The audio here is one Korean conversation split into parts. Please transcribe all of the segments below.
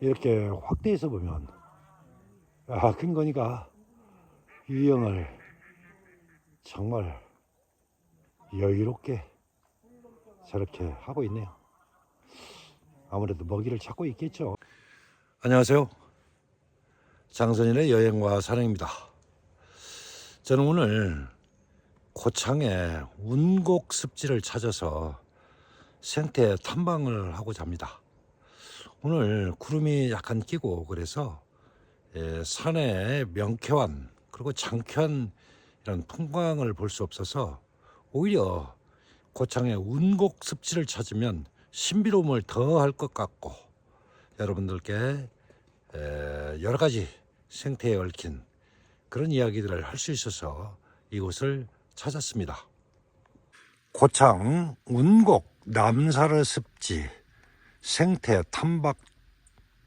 이렇게 확대해서 보면 아 김건희가 유형을 정말 여유롭게 저렇게 하고 있네요. 아무래도 먹이를 찾고 있겠죠. 안녕하세요. 장선인의 여행과 산행입니다. 저는 오늘 고창의 운곡 습지를 찾아서 생태 탐방을 하고자 합니다. 오늘 구름이 약간 끼고 그래서 예, 산의 명쾌한 그리고 장쾌한 이런 풍광을 볼 수 없어서 오히려 고창의 운곡 습지를 찾으면 신비로움을 더할 것 같고 여러분들께 에, 여러 가지 생태에 얽힌 그런 이야기들을 할 수 있어서 이곳을 찾았습니다. 고창 운곡 남사르 습지 생태 탐박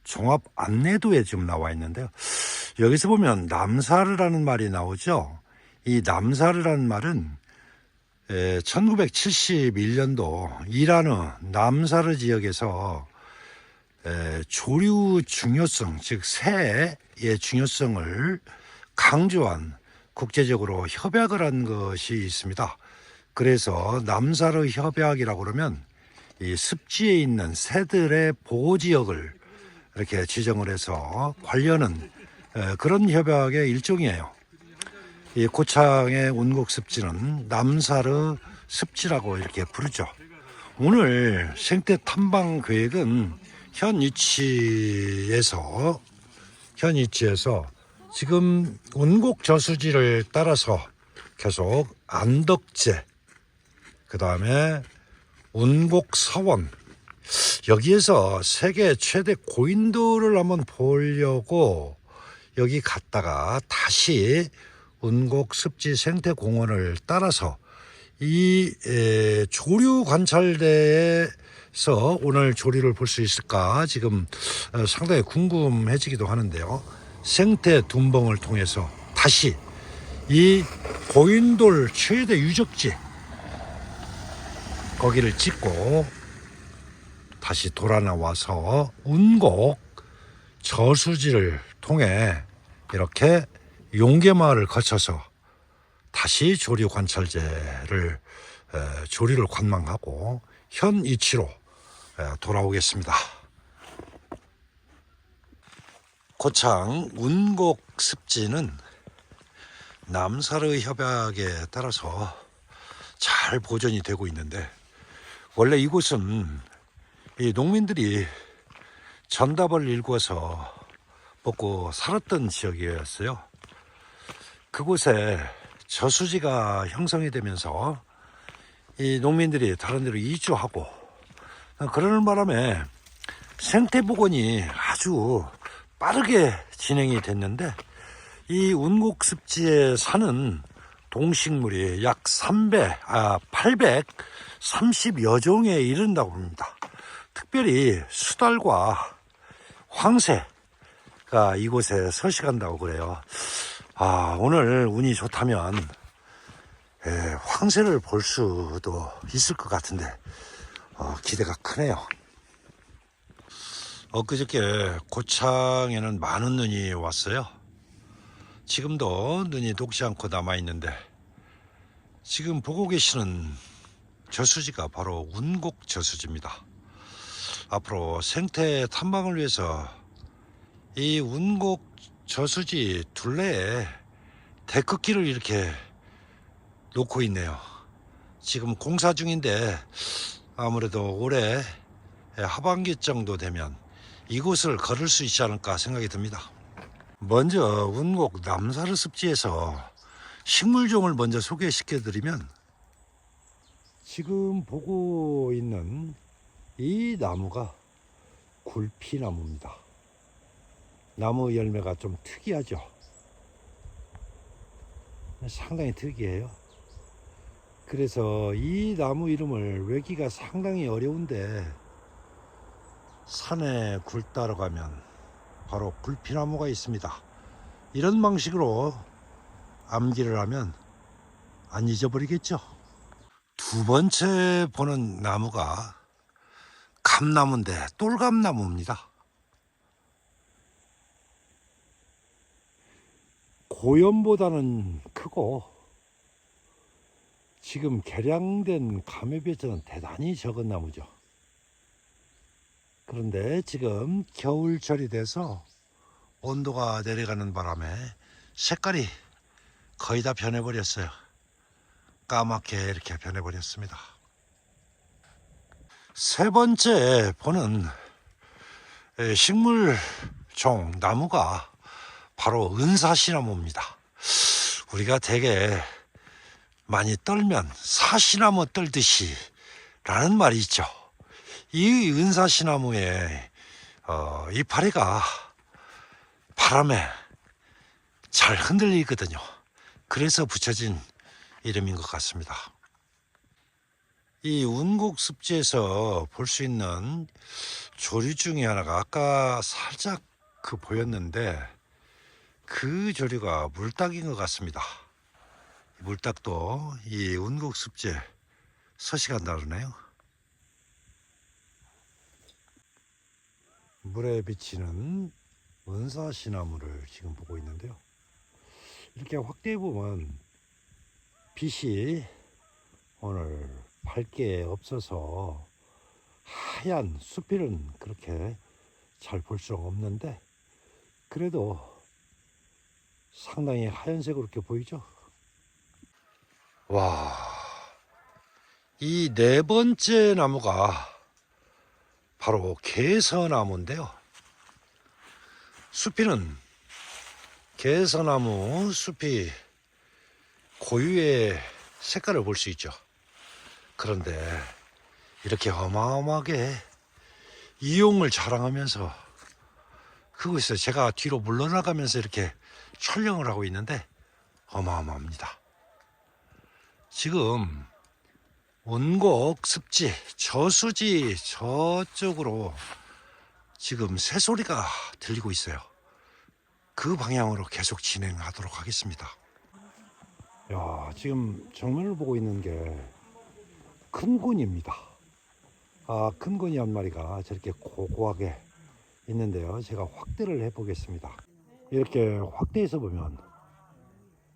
종합 안내도에 지금 나와 있는데요. 여기서 보면 남사르라는 말이 나오죠. 이 남사르라는 말은 1971년도 이란의 남사르 지역에서 에, 조류 중요성, 즉 새의 중요성을 강조한 국제적으로 협약을 한 것이 있습니다. 그래서 남사르 협약이라고 그러면 이 습지에 있는 새들의 보호 지역을 이렇게 지정을 해서 관련은 에, 그런 협약의 일종이에요. 이 고창의 운곡 습지는 남사르 습지라고 이렇게 부르죠. 오늘 생태 탐방 계획은 현 위치에서 현 위치에서 지금 운곡 저수지를 따라서 계속 안덕제 그 다음에 운곡 서원 여기에서 세계 최대 고인돌을 한번 보려고 여기 갔다가 다시 운곡 습지 생태공원을 따라서 이 에, 조류 관찰대에서 오늘 조류를 볼 수 있을까 지금 어, 상당히 궁금해지기도 하는데요. 생태 둔벙을 통해서 다시 이 고인돌 최대 유적지 거기를 찍고 다시 돌아 나와서 운곡 저수지를 통해 이렇게 용계마을을 거쳐서 다시 조류 관찰제를 에, 조류를 관망하고 현 위치로 에, 돌아오겠습니다. 고창 운곡 습지는 남사르 협약에 따라서 잘 보존이 되고 있는데 원래 이곳은 이 농민들이 전답을 일궈서 먹고 살았던 지역이었어요. 그곳에 저수지가 형성이 되면서 이 농민들이 다른 데로 이주하고 그러는 바람에 생태 복원이 아주 빠르게 진행이 됐는데 이 운곡 습지에 사는 동식물이 약 300, 아, 830여 종에 이른다고 합니다. 특별히 수달과 황새가 이곳에 서식한다고 그래요. 아, 오늘 운이 좋다면 에, 황새를 볼 수도 있을 것 같은데 어, 기대가 크네요. 엊그저께 고창에는 많은 눈이 왔어요. 지금도 눈이 녹지 않고 남아 있는데 지금 보고 계시는 저수지가 바로 운곡 저수지입니다. 앞으로 생태 탐방을 위해서 이 운곡 저수지 둘레에 데크길을 이렇게 놓고 있네요. 지금 공사 중인데 아무래도 올해 하반기 정도 되면 이곳을 걸을 수 있지 않을까 생각이 듭니다. 먼저 운곡 남사르 습지에서 식물종을 먼저 소개시켜 드리면 지금 보고 있는 이 나무가 굴피나무입니다. 나무 열매가 좀 특이하죠. 상당히 특이해요. 그래서 이 나무 이름을 외기가 상당히 어려운데 산에 굴 따러 가면 바로 굴피나무가 있습니다. 이런 방식으로 암기를 하면 안 잊어버리겠죠. 두 번째 보는 나무가 감나무인데 똘감나무입니다. 고염보다는 크고 지금 개량된 감에 비해서는 대단히 적은 나무죠. 그런데 지금 겨울철이 돼서 온도가 내려가는 바람에 색깔이 거의 다 변해버렸어요. 까맣게 이렇게 변해버렸습니다. 세 번째 보는 에, 식물종 나무가 바로 은사시나무입니다. 우리가 되게 많이 떨면 사시나무 떨듯이 라는 말이 있죠. 이 은사시나무의 어, 이파리가 바람에 잘 흔들리거든요. 그래서 붙여진 이름인 것 같습니다. 이 운곡 습지에서 볼 수 있는 조류 중에 하나가 아까 살짝 그 보였는데 그 조류가 물닭인 것 같습니다. 물닭도 이 운곡 습지에 서식한 다르네요. 물에 비치는 은사시나무를 지금 보고 있는데요. 이렇게 확대해 보면 빛이 오늘 밝게 없어서 하얀 수필은 그렇게 잘 볼 수 없는데 그래도 상당히 하얀색으로 이렇게 보이죠? 와, 이 네 번째 나무가 바로 개서나무인데요. 숲이는 개서나무 숲이 고유의 색깔을 볼 수 있죠. 그런데 이렇게 어마어마하게 이용을 자랑하면서 그곳에서 제가 뒤로 물러나가면서 이렇게 촬영을 하고 있는데 어마어마합니다. 지금 원곡 습지 저수지 저쪽으로 지금 새소리가 들리고 있어요. 그 방향으로 계속 진행하도록 하겠습니다. 야, 지금 정면을 보고 있는 게큰 곤입니다. 아, 큰 곤이 한 마리가 저렇게 고고하게 있는데요. 제가 확대를 해 보겠습니다. 이렇게 확대해서 보면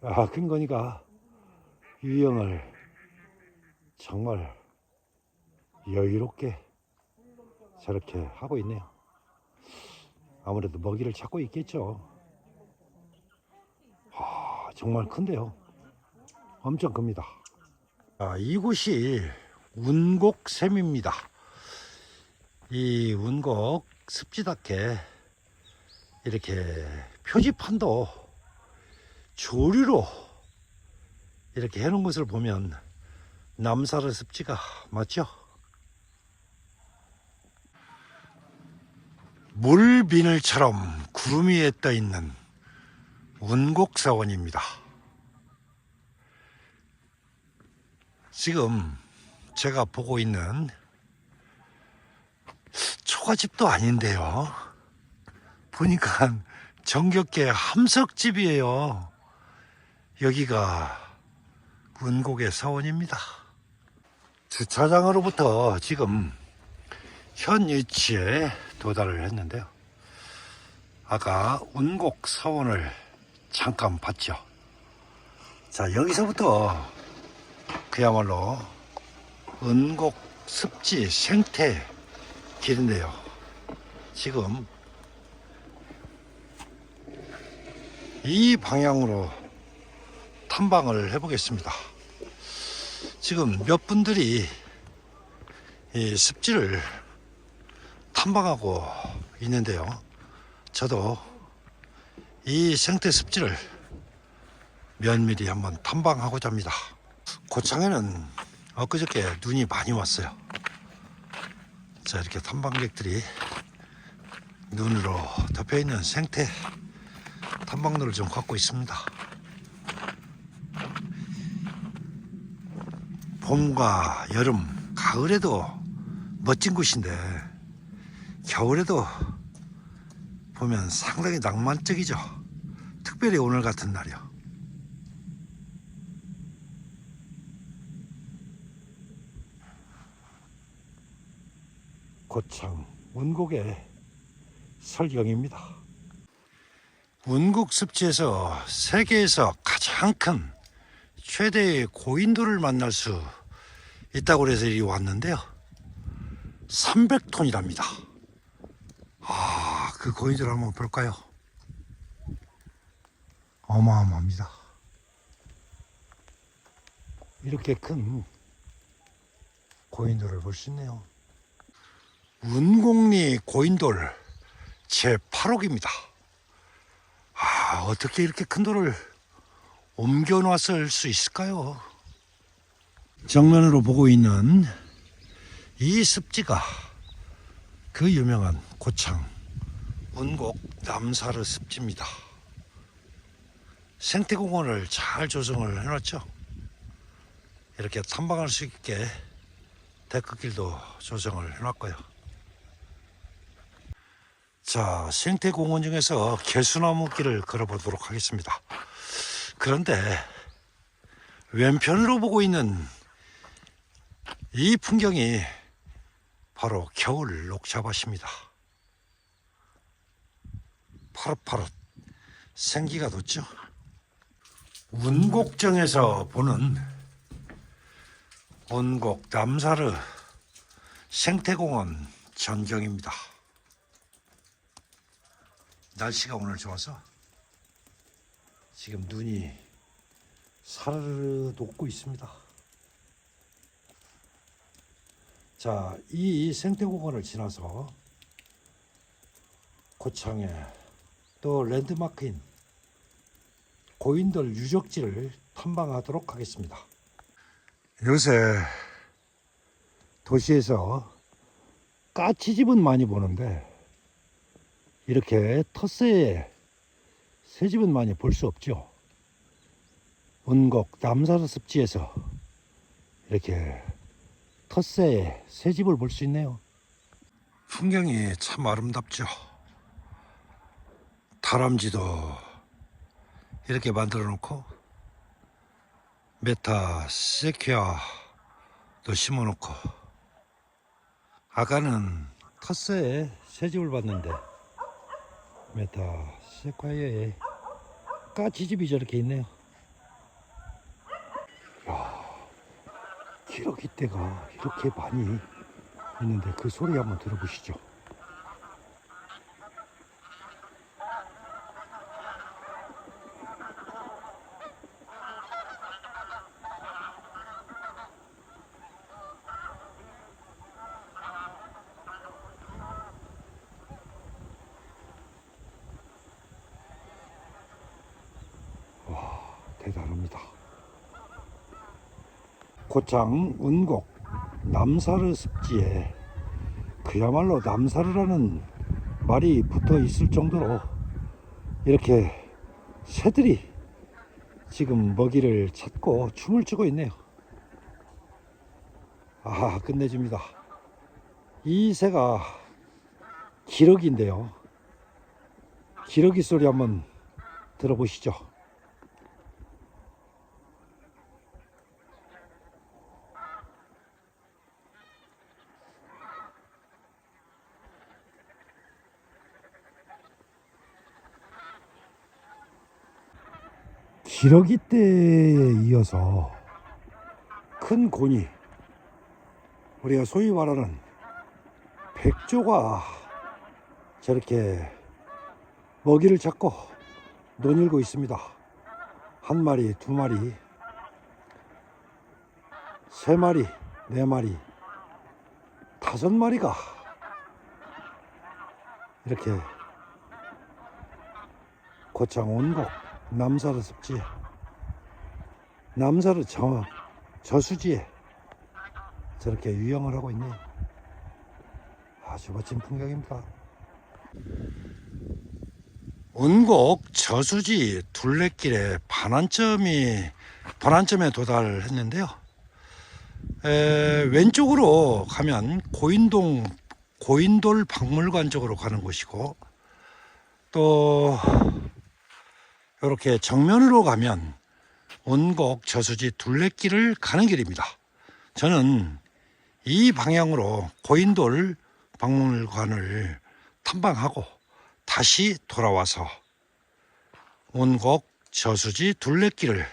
아, 큰 건이가 유형을 정말 여유롭게 저렇게 하고 있네요. 아무래도 먹이를 찾고 있겠죠. 아, 정말 큰데요. 엄청 큽니다. 아, 이곳이 운곡샘입니다. 이 운곡 습지답게 이렇게 표지판도 조류로 이렇게 해놓은 것을 보면 남사르 습지가 맞죠? 물 비늘처럼 구름 위에 떠 있는 운곡사원입니다. 지금 제가 보고 있는 초가집도 아닌데요. 보니까 정겹게 함석집이에요. 여기가 운곡의 사원입니다. 주차장으로부터 지금 현 위치에 도달을 했는데요. 아까 운곡 사원을 잠깐 봤죠. 자, 여기서부터 그야말로 은곡 습지 생태 길인데요. 지금 이 방향으로 탐방을 해보겠습니다. 지금 몇 분들이 이 습지를 탐방하고 있는데요. 저도 이 생태 습지를 면밀히 한번 탐방하고자 합니다. 고창에는 엊그저께 눈이 많이 왔어요. 자, 이렇게 탐방객들이 눈으로 덮여 있는 생태 탐방로를 좀 갖고 있습니다. 봄과 여름, 가을에도 멋진 곳인데 겨울에도 보면 상당히 낭만적이죠. 특별히 오늘 같은 날이요. 고창 원곡의 설경입니다. 운국 습지에서 세계에서 가장 큰 최대의 고인돌을 만날 수 있다고 해서 이리 왔는데요. 300톤이랍니다. 아, 그 고인돌 한번 볼까요? 어마어마합니다. 이렇게 큰 고인돌을 볼 수 있네요. 운곡리 고인돌 제 8호기입니다. 아, 어떻게 이렇게 큰 돌을 옮겨 놨을 수 있을까요? 정면으로 보고 있는 이 습지가 그 유명한 고창 운곡 남사르 습지입니다. 생태공원을 잘 조성을 해놨죠. 이렇게 탐방할 수 있게 데크길도 조성을 해놨고요. 자, 생태공원 중에서 개수나무 길을 걸어보도록 하겠습니다. 그런데 왼편으로 보고 있는 이 풍경이 바로 겨울 녹차밭입니다. 파릇파릇 생기가 돋죠. 운곡정에서 보는 온곡 남사르 생태공원 전경입니다. 날씨가 오늘 좋아서 지금 눈이 사르르 녹고 있습니다. 자, 이 생태공원을 지나서 고창에 또 랜드마크인 고인돌 유적지를 탐방하도록 하겠습니다. 요새 도시에서 까치집은 많이 보는데 이렇게 텃새에 새집은 많이 볼 수 없죠. 원곡 남사르 습지에서 이렇게 텃새에 새집을 볼 수 있네요. 풍경이 참 아름답죠. 다람쥐도 이렇게 만들어 놓고 메타 세퀴아도 심어 놓고 아까는 텃새에 새집을 봤는데 메타 세콰이어에 까치집이 저렇게 있네요. 야, 기러기 떼가 이렇게 많이 있는데 그 소리 한번 들어보시죠. 대단합니다. 고창 운곡 남사르 습지에 그야말로 남사르라는 말이 붙어 있을 정도로 이렇게 새들이 지금 먹이를 찾고 춤을 추고 있네요. 아, 끝내줍니다. 이 새가 기러기인데요. 기러기 소리 한번 들어보시죠. 기러기 때에 이어서 큰 곤이 우리가 소위 말하는 백조가 저렇게 먹이를 찾고 논일고 있습니다. 한 마리, 두 마리, 세 마리, 네 마리, 다섯 마리가 이렇게 고창 온곡 남사르 습지. 남사르 저, 저수지에 저렇게 유영을 하고 있네. 아주 멋진 풍경입니다. 운곡 저수지 둘레길에 반환점이 반환점에 도달했는데요. 에, 왼쪽으로 가면 고인동 고인돌 박물관 쪽으로 가는 곳이고 또 이렇게 정면으로 가면 온곡 저수지 둘레길을 가는 길입니다. 저는 이 방향으로 고인돌 박물관을 탐방하고 다시 돌아와서 운곡 저수지 둘레길을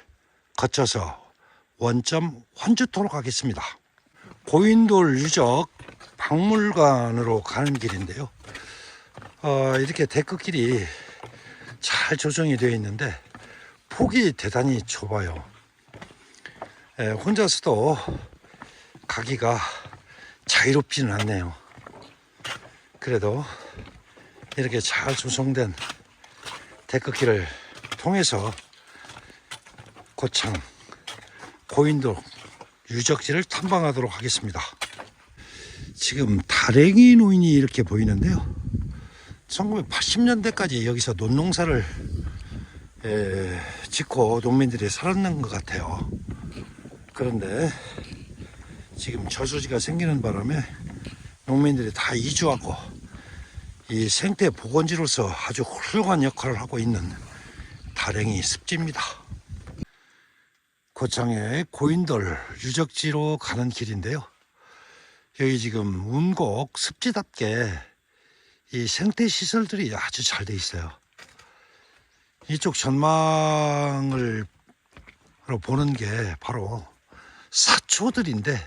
거쳐서 원점 환주토로 가겠습니다. 고인돌 유적 박물관으로 가는 길인데요. 어, 이렇게 데크길이 잘 조정이 되어 있는데 폭이 대단히 좁아요. 에, 혼자서도 가기가 자유롭지는 않네요. 그래도 이렇게 잘 조성된 데크길을 통해서 고창 고인도 유적지를 탐방하도록 하겠습니다. 지금 다랭이 노인이 이렇게 보이는데요. 1980년대까지 여기서 논농사를 에, 짓고 농민들이 살았는 것 같아요. 그런데 지금 저수지가 생기는 바람에 농민들이 다 이주하고 이 생태 보건지로서 아주 훌륭한 역할을 하고 있는 다랭이 습지입니다. 고창의 고인돌 유적지로 가는 길인데요. 여기 지금 운곡 습지답게 이 생태 시설들이 아주 잘 돼 있어요. 이쪽 전망을 로 보는 게 바로 사초들인데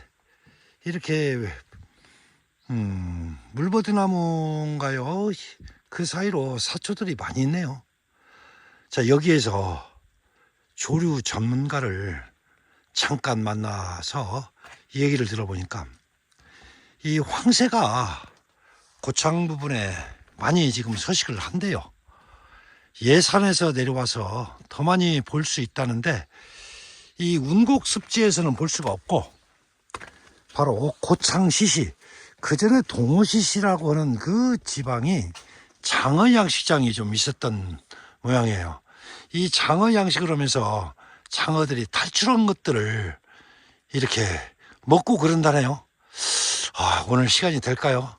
이렇게 음, 물버드나무인가요? 그 사이로 사초들이 많이 있네요. 자, 여기에서 조류 전문가를 잠깐 만나서 이 얘기를 들어보니까 이 황새가 고창 부분에 많이 지금 서식을 한대요. 예산에서 내려와서 더 많이 볼 수 있다는데 이 운곡 습지에서는 볼 수가 없고 바로 고창시시 그 전에 동호시시라고 하는 그 지방이 장어 양식장이 좀 있었던 모양이에요. 이 장어 양식을 하면서 장어들이 탈출한 것들을 이렇게 먹고 그런다네요. 아, 오늘 시간이 될까요?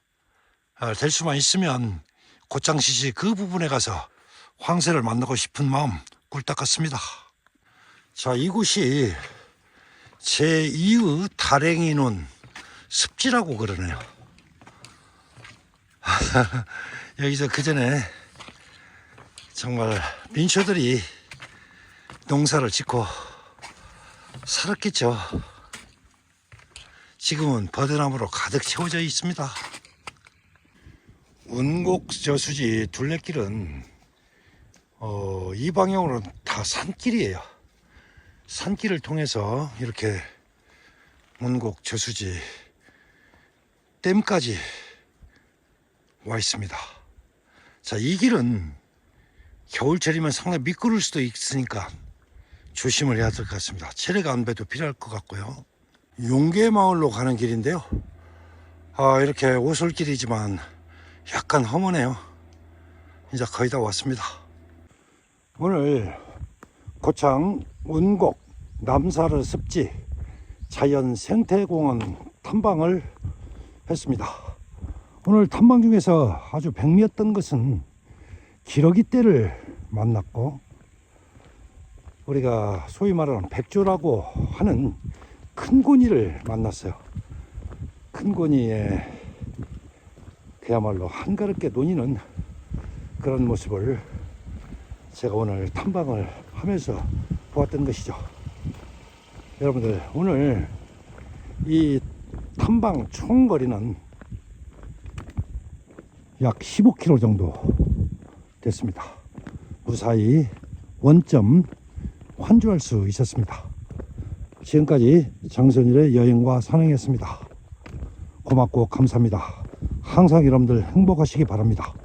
아, 될 수만 있으면 고창시시 그 부분에 가서 황새를 만나고 싶은 마음 꿀딱 같습니다. 자, 이곳이 제2의 다랭이 논 습지라고 그러네요. 여기서 그 전에 정말 민초들이 농사를 짓고 살았겠죠. 지금은 버드나무로 가득 채워져 있습니다. 운곡 저수지 둘레길은 어, 이 방향으로는 다 산길이에요. 산길을 통해서 이렇게 문곡 저수지 댐까지 와 있습니다. 자, 이 길은 겨울철이면 상당히 미끄러울 수도 있으니까 조심을 해야 될 것 같습니다. 체력 안배도 필요할 것 같고요. 용계마을로 가는 길인데요. 아, 이렇게 오솔길이지만 약간 험하네요. 이제 거의 다 왔습니다. 오늘 고창 운곡 남사르 습지 자연 생태공원 탐방을 했습니다. 오늘 탐방 중에서 아주 백미였던 것은 기러기 떼를 만났고 우리가 소위 말하는 백조라고 하는 큰 고니를 만났어요. 큰 고니에 그야말로 한가롭게 논이는 그런 모습을 제가 오늘 탐방을 하면서 보았던 것이죠. 여러분들 오늘 이 탐방 총 거리는 약 15km 정도 됐습니다. 무사히 원점 환주할 수 있었습니다. 지금까지 장선일의 여행과 산행했습니다. 고맙고 감사합니다. 항상 여러분들 행복하시기 바랍니다.